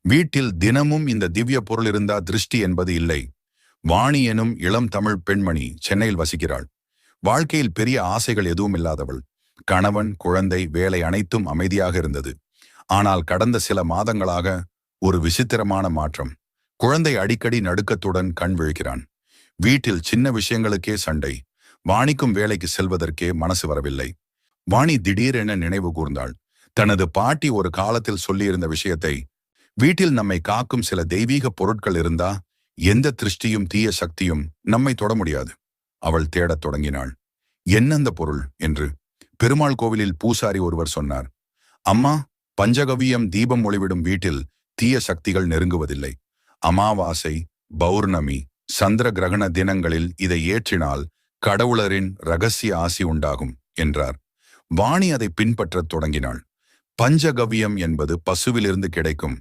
வீட்டில் தினமும் இந்த திவ்ய பொருள் இருந்தா திருஷ்டி என்பது இல்லை. வாணி எனும் இளம் தமிழ் பெண்மணி சென்னையில் வசிக்கிறாள். வாழ்க்கையில் பெரிய ஆசைகள் எதுவும் இல்லாதவள். கணவன் குழந்தை வேலை அனைத்தும் அமைதியாக இருந்தது. ஆனால் கடந்த சில மாதங்களாக ஒரு விசித்திரமான மாற்றம். குழந்தை அடிக்கடி நடுக்கத்துடன் கண் விழுகிறான் வீட்டில் சின்ன விஷயங்களுக்கே சண்டை. வாணிக்கும் வேலைக்கு செல்வதற்கே மனசு வரவில்லை. வாணி திடீரென நினைவு கூர்ந்தாள். தனது பாட்டி ஒரு காலத்தில் சொல்லியிருந்த விஷயத்தை வீட்டில் நம்மை காக்கும் சில தெய்வீக பொருட்கள் இருந்தா எந்த திருஷ்டியும் தீய சக்தியும் நம்மை தொட முடியாது. அவள் தேடத் தொடங்கினாள். என்னந்த பொருள்? என்று பெருமாள் கோவிலில் பூசாரி ஒருவர் சொன்னார். அம்மா பஞ்சகவியம் தீபம் ஒளிவிடும் வீட்டில் தீய சக்திகள் நெருங்குவதில்லை. அமாவாசை பௌர்ணமி சந்திர கிரகண தினங்களில் இதை ஏற்றினால் கடவுளரின் ரகசிய ஆசி உண்டாகும் என்றார். வாணி அதை பின்பற்றத் தொடங்கினாள். பஞ்சகவியம் என்பது பசுவிலிருந்து கிடைக்கும்